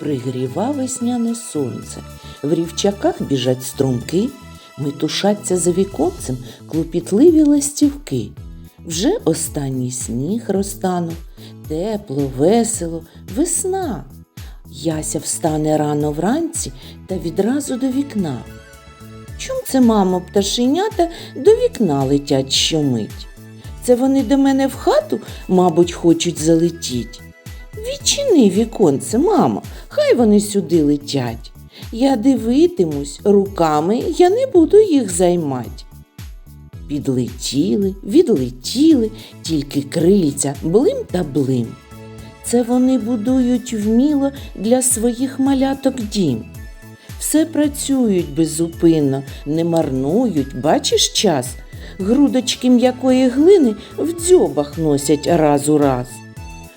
Пригріва весняне сонце, в рівчаках біжать струмки, метушаться за віконцем клопітливі ластівки. Вже останній сніг розтанув, тепло, весело, весна. Яся встане рано вранці та відразу до вікна. Чом це, мамо, пташенята до вікна летять щомить? Це вони до мене в хату, мабуть, хочуть залетіть. Відчини віконце, мамо, хай вони сюди летять. Я дивитимусь, руками я не буду їх займать. Підлетіли, відлетіли, тільки крильця блим та блим. Це вони будують вміло для своїх маляток дім. Все працюють безупинно, не марнують, бачиш час. Грудочки м'якої глини в дзьобах носять раз у раз.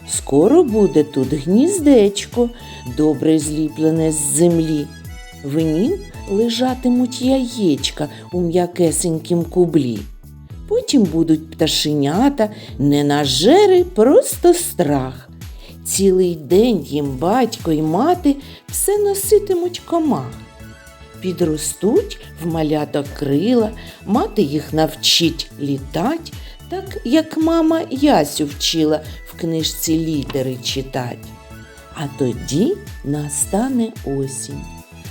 Скоро буде тут гніздечко, добре зліплене з землі. В нім лежатимуть яєчка у м'якесенькім кублі. Потім будуть пташенята, не нажери, просто страх. Цілий день їм батько й мати все носитимуть комах. Підростуть в маляток крила, мати їх навчить літать, так як мама Ясю вчила в книжці літери читать. А тоді настане осінь.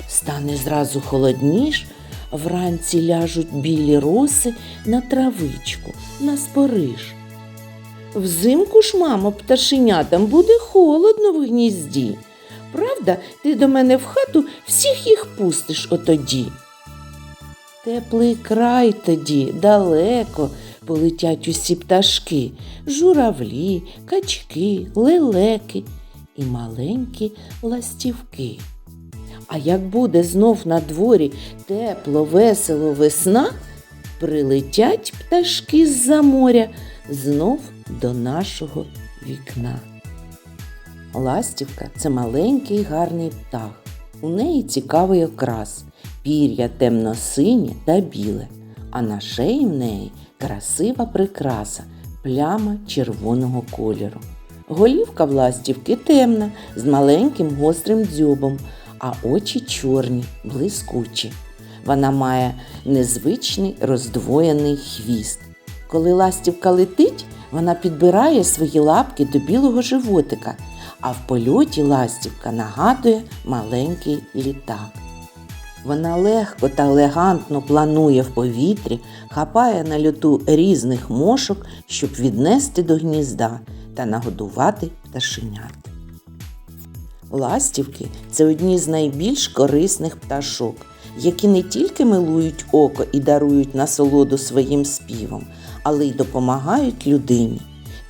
Стане зразу холодніш, вранці ляжуть білі роси на травичку, на спориш. Взимку ж, мамо, пташенятам буде холодно в гнізді. Правда, ти до мене в хату всіх їх пустиш отоді. Теплий край тоді, далеко полетять усі пташки, журавлі, качки, лелеки і маленькі ластівки. А як буде знов на дворі тепло, весело весна, прилетять пташки з-за моря знов до нашого вікна. Ластівка це маленький гарний птах. У неї цікавий окрас, пір'я темно-синє та біле, а на шиї в неї красива прикраса, пляма червоного кольору. Голівка в ластівки темна, з маленьким гострим дзьобом, а очі чорні, блискучі. Вона має незвичний роздвоєний хвіст. Коли ластівка летить, вона підбирає свої лапки до білого животика, а в польоті ластівка нагадує маленький літак. Вона легко та елегантно планує в повітрі, хапає на льоту різних мошок, щоб віднести до гнізда та нагодувати пташенят. Ластівки це одні з найбільш корисних пташок, які не тільки милують око і дарують насолоду своїм співом, але й допомагають людині.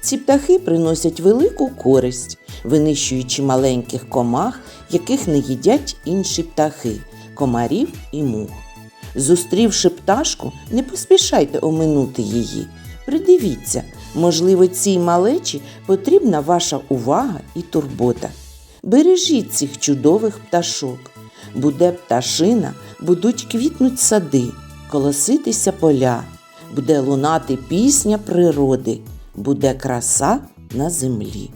Ці птахи приносять велику користь, винищуючи маленьких комах, яких не їдять інші птахи, комарів і мух. Зустрівши пташку, не поспішайте оминути її. Придивіться, можливо, цій малечі потрібна ваша увага і турбота. Бережіть цих чудових пташок. Буде пташина, будуть квітнуть сади, колоситися поля, буде лунати пісня природи, буде краса на землі.